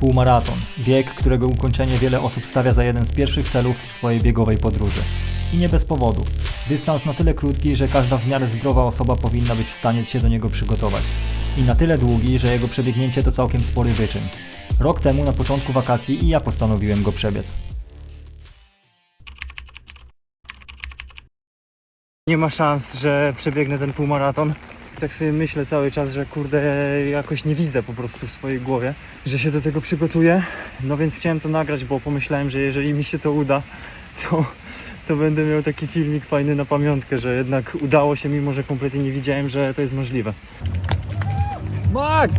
Półmaraton. Bieg, którego ukończenie wiele osób stawia za jeden z pierwszych celów w swojej biegowej podróży. I nie bez powodu. Dystans na tyle krótki, że każda w miarę zdrowa osoba powinna być w stanie się do niego przygotować. I na tyle długi, że jego przebiegnięcie to całkiem spory wyczyn. Rok temu na początku wakacji i ja postanowiłem go przebiec. Nie ma szans, że przebiegnę ten półmaraton. Tak sobie myślę cały czas, że kurde, jakoś nie widzę po prostu w swojej głowie, że się do tego przygotuję. No więc chciałem to nagrać, bo pomyślałem, że jeżeli mi się to uda, to, to będę miał taki filmik fajny na pamiątkę, że jednak udało się, mimo że kompletnie nie widziałem, że to jest możliwe. Max!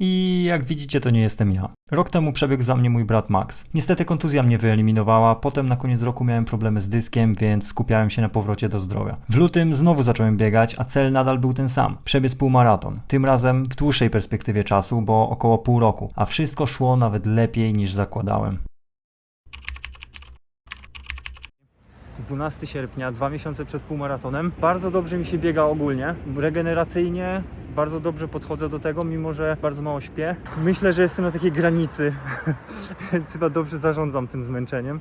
I jak widzicie, to nie jestem ja. Rok temu przebiegł za mnie mój brat Max. Niestety kontuzja mnie wyeliminowała, potem na koniec roku miałem problemy z dyskiem, więc skupiałem się na powrocie do zdrowia. W lutym znowu zacząłem biegać, a cel nadal był ten sam przebiec półmaraton. Tym razem w dłuższej perspektywie czasu, bo około pół roku, a wszystko szło nawet lepiej niż zakładałem. 12 sierpnia, dwa miesiące przed półmaratonem. Bardzo dobrze mi się biega ogólnie, regeneracyjnie. Bardzo dobrze podchodzę do tego, mimo że bardzo mało śpię. Myślę, że jestem na takiej granicy, więc chyba dobrze zarządzam tym zmęczeniem.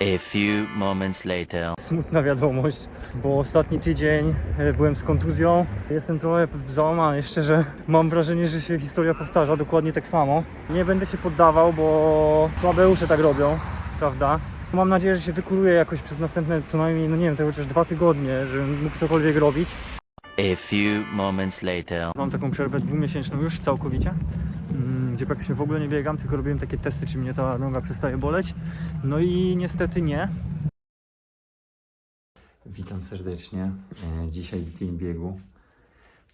A few moments later. Smutna wiadomość, bo ostatni tydzień e, byłem z kontuzją. Jestem trochę załamany, szczerze. Mam wrażenie, że się historia powtarza dokładnie tak samo. Nie będę się poddawał, bo słabeusze tak robią, prawda? Mam nadzieję, że się wykuruję jakoś przez następne co najmniej, no nie wiem, to chociaż dwa tygodnie, żebym mógł cokolwiek robić. A few moments later. Mam taką przerwę dwumiesięczną już całkowicie, mm, gdzie praktycznie w ogóle nie biegam, tylko robiłem takie testy, czy mnie ta noga przestaje boleć. No i niestety nie. Witam serdecznie. E, Dzisiaj dzień biegu.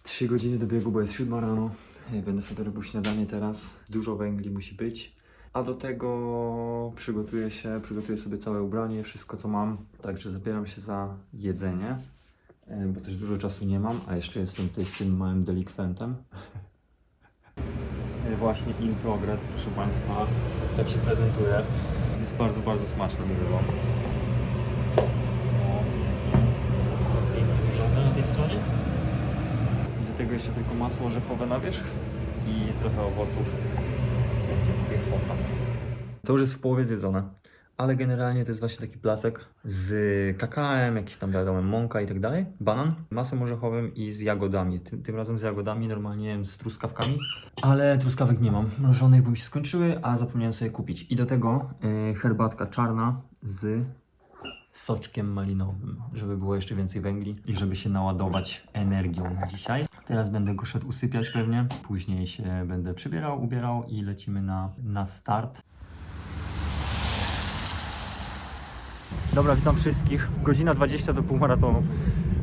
3 godziny do biegu, bo jest 7 rano. E, Będę sobie robił śniadanie teraz. Dużo węgli musi być. A do tego przygotuję się, przygotuję sobie całe ubranie, wszystko co mam. Także zabieram się za jedzenie, e, bo też dużo czasu nie mam, a jeszcze jestem tutaj z tym małym delikwentem. E, Właśnie in progress, proszę Państwa. Tak się prezentuje. Jest bardzo, bardzo smaczne, mówię Wam. Na tej stronie? Do tego jeszcze tylko masło orzechowe na wierzch i trochę owoców. To już jest w połowie zjedzone. Ale generalnie to jest właśnie taki placek z kakałem, jakiś tam wiadomo, mąka i tak dalej, banan, masą orzechowym i z jagodami. Tym, tym razem z jagodami, normalnie z truskawkami, ale truskawek nie mam. Mrożonych, bo mi się skończyły, a zapomniałem sobie kupić. I do tego y, herbatka czarna z soczkiem malinowym, żeby było jeszcze więcej węgli i żeby się naładować energią dzisiaj. Teraz będę go szedł usypiać pewnie, później się będę przybierał, ubierał i lecimy na, na start. Dobra, witam wszystkich. Godzina 20 do półmaratonu.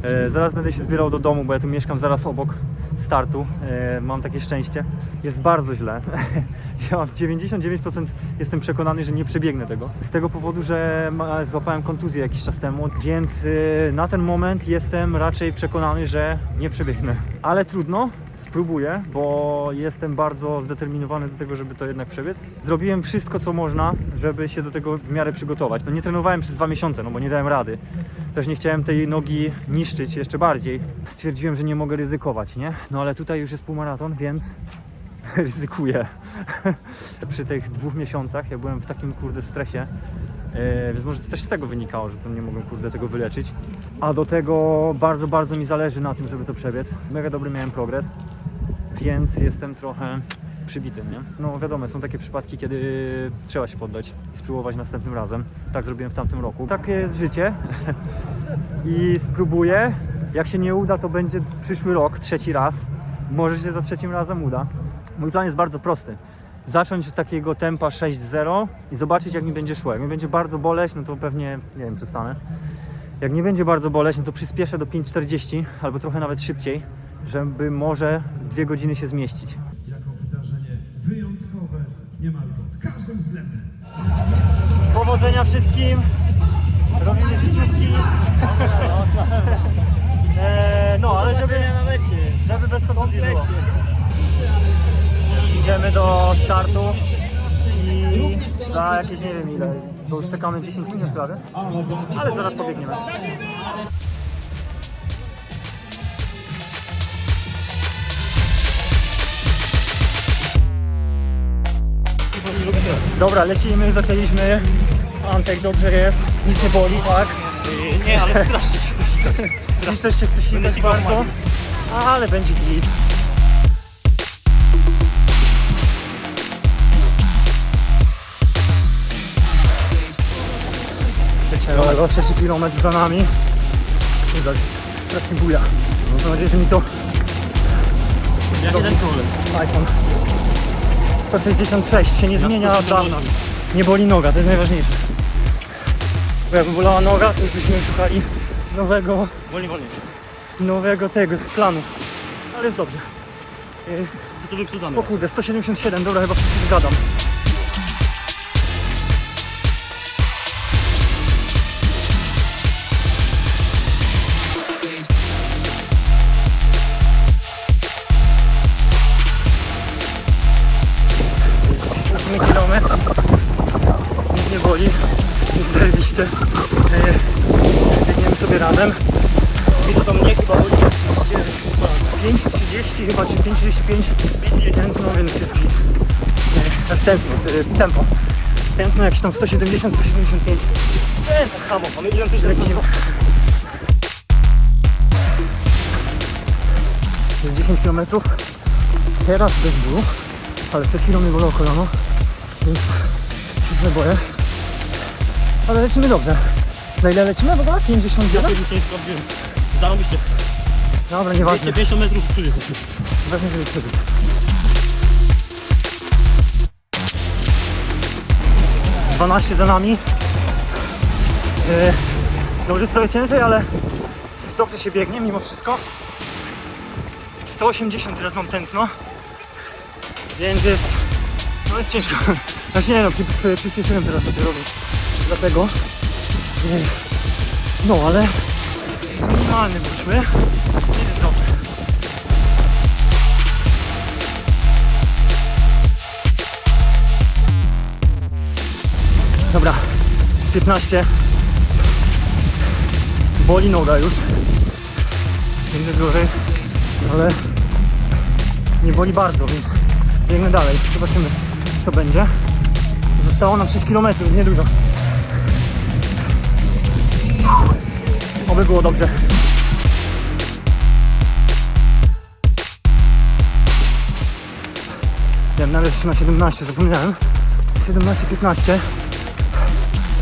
E, zaraz będę się zbierał do domu, bo ja tu mieszkam zaraz obok startu. E, mam takie szczęście. Jest bardzo źle. ja mam 99% jestem przekonany, że nie przebiegnę tego. Z tego powodu, że złapałem kontuzję jakiś czas temu, więc e, na ten moment jestem raczej przekonany, że nie przebiegnę. Ale trudno. Spróbuję, bo jestem bardzo zdeterminowany do tego, żeby to jednak przebiec. Zrobiłem wszystko, co można, żeby się do tego w miarę przygotować. No nie trenowałem przez dwa miesiące, no bo nie dałem rady. Też nie chciałem tej nogi niszczyć jeszcze bardziej. Stwierdziłem, że nie mogę ryzykować, nie? No ale tutaj już jest półmaraton, więc ryzykuję. Przy tych dwóch miesiącach ja byłem w takim kurde stresie, E, więc może to też z tego wynikało, że to nie mogłem kurde tego wyleczyć. A do tego bardzo, bardzo mi zależy na tym, żeby to przebiec. Mega dobry miałem progres, więc jestem trochę przybity, nie? No wiadomo, są takie przypadki, kiedy trzeba się poddać i spróbować następnym razem. Tak zrobiłem w tamtym roku. Takie jest życie i spróbuję. Jak się nie uda, to będzie przyszły rok, trzeci raz. Może się za trzecim razem uda. Mój plan jest bardzo prosty zacząć od takiego tempa 6-0 i zobaczyć jak mi będzie szło. Jak mi będzie bardzo boleć, no to pewnie, nie wiem, przestanę. Jak nie będzie bardzo boleć, no to przyspieszę do 5.40 albo trochę nawet szybciej, żeby może dwie godziny się zmieścić. Niemal pod każdym względem. Powodzenia wszystkim! Robimy życiówki! eee, no, ale żeby, żeby bez kontuzji było. Idziemy do startu i za jakieś nie wiem ile, bo już czekamy 10 minut prawie, ale zaraz pobiegniemy. Dobra, lecimy, zaczęliśmy. Antek, dobrze jest. Nic nie boli, tak? Nie, ale strasznie się to sikać. Jeszcze się chce sikać bardzo. Ale będzie git. Trzeci, trzeci kilometr za nami. Kurde, strasznie buja. Mam nadzieję, że mi to Ja jeden iPhone 166 się nie zmienia od dawna. Nie boli noga, to jest najważniejsze. Bo jakby bolała noga, to już byśmy szukali nowego, Wolniej, wolniej. nowego tego planu. Ale jest dobrze. Yy, To to wyprzedzamy. O kurde, 177, dobra, chyba wszyscy zgadam. 5.35 tętno, więc jest git. Też tętno, y, tempo. Tętno jakieś tam 170, 175. Więc Samo, mamy identyczne. lecimy. Jest 10 km. Teraz bez bólu, ale przed chwilą mnie bolało kolano, więc się boję. Ale lecimy dobrze. Na ile lecimy w ogóle? 51? Ja kiedyś nie sprawdziłem. Zarobiście. Dobra, nieważne. 250 metrów w tył jesteśmy. Ważne, żeby przebiec. Dwanaście za nami. Yy, no już jest trochę ciężej, ale dobrze się biegnie mimo wszystko. 180 teraz mam tętno. Więc jest... No jest ciężko. Znaczy nie no, przy, przy, przyspieszyłem teraz dopiero, dlatego. Yy, no ale z minimalnym. Jest dobrze. Dobra, 15. Boli noga już. Będzie gorzej, ale nie boli bardzo, więc biegnę dalej. Zobaczymy, co będzie. Zostało nam 6 km, niedużo. Było dobrze. Nawet jeszcze na 17, zapomniałem. 17-15.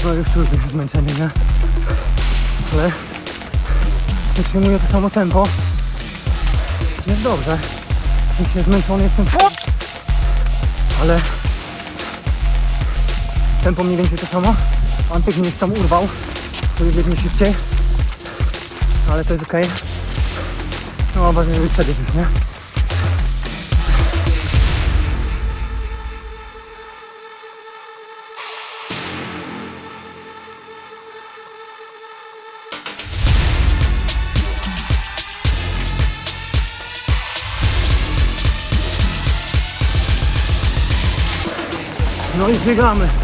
No już czuć zmęczenie, nie? Ale utrzymuję to samo tempo. Jest dobrze. Sensie zmęczony jestem. Ale tempo mniej więcej to samo. Antyk mnie już tam urwał. Sobie biegnie szybciej. Ale to jest okej. No ważne, żeby przebiec już, nie? No i biegamy.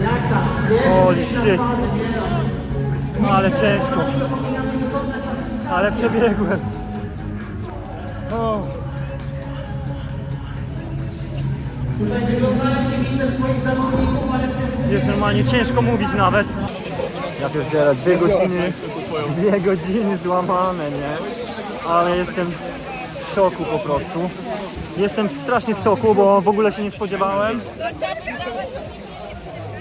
Holy shit. No ale ciężko. Ale przebiegłem. Jest normalnie ciężko mówić nawet. Ja pierdzielę, dwie godziny, dwie godziny złamane, nie? Ale jestem w szoku po prostu. Jestem strasznie w szoku, bo w ogóle się nie spodziewałem.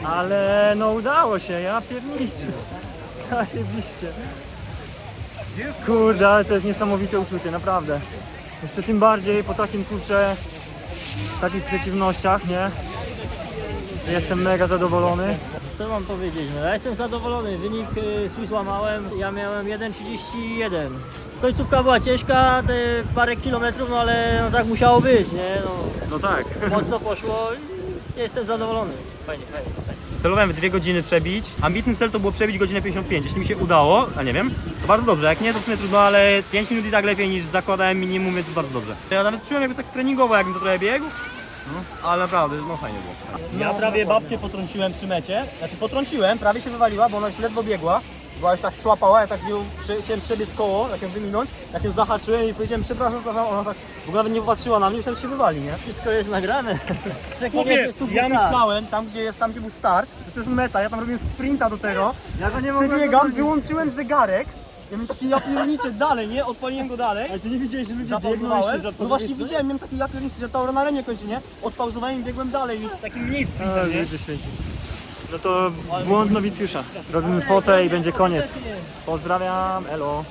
Ale no udało się, ja pierniczę. Zajebiście. Kurde, ale to jest niesamowite uczucie, naprawdę. Jeszcze tym bardziej po takim kurcze, takich przeciwnościach, nie? Jestem mega zadowolony. Co mam powiedzieć? No, ja jestem zadowolony. Wynik y, swój złamałem. Ja miałem 1,31. Końcówka była ciężka, te parę kilometrów, no ale no, tak musiało być, nie? No, No tak. mocno poszło i jestem zadowolony. Fajnie, fajnie, fajnie. Celowałem w dwie godziny przebić. Ambitny cel to było przebić godzinę 55. Jeśli mi się udało, a nie wiem, to bardzo dobrze. Jak nie, to w sumie trudno, ale 5 minut i tak lepiej niż zakładałem minimum, więc bardzo dobrze. Ja nawet czułem jakby tak treningowo, jakbym to trochę biegł. No, ale naprawdę, no fajnie było. Ja prawie babcię potrąciłem przy mecie. Znaczy potrąciłem, prawie się wywaliła, bo ona już ledwo biegła. Już tak szłapała, ja tak ją prze, chciałem przebiec koło, jak ją wyminąć, jak ją zahaczyłem i powiedziałem przepraszam, przepraszam, ona tak w ogóle nie popatrzyła na mnie, myślałem, że się wywali, nie? Wszystko jest nagrane. Tak Mówię, jest tu ja start. myślałem, tam gdzie jest, tam gdzie był start, że to jest meta, ja tam robiłem sprinta do tego, Ja to nie mogłem przebiegam, wyłączyłem zegarek, ja miałem taki ja pierniczy dalej, nie? Odpaliłem go dalej. Ale ty nie widziałeś, że ludzie biegną Zapauzowałem. jeszcze za No właśnie widziałem, miałem taki ja pierniczy, że to na arenie kończy, nie? Odpauzowałem i biegłem dalej, już taki mniej A, sprintem, nie? ludzie święci. No to błąd nowicjusza. Robimy fotę i będzie koniec. Pozdrawiam, elo.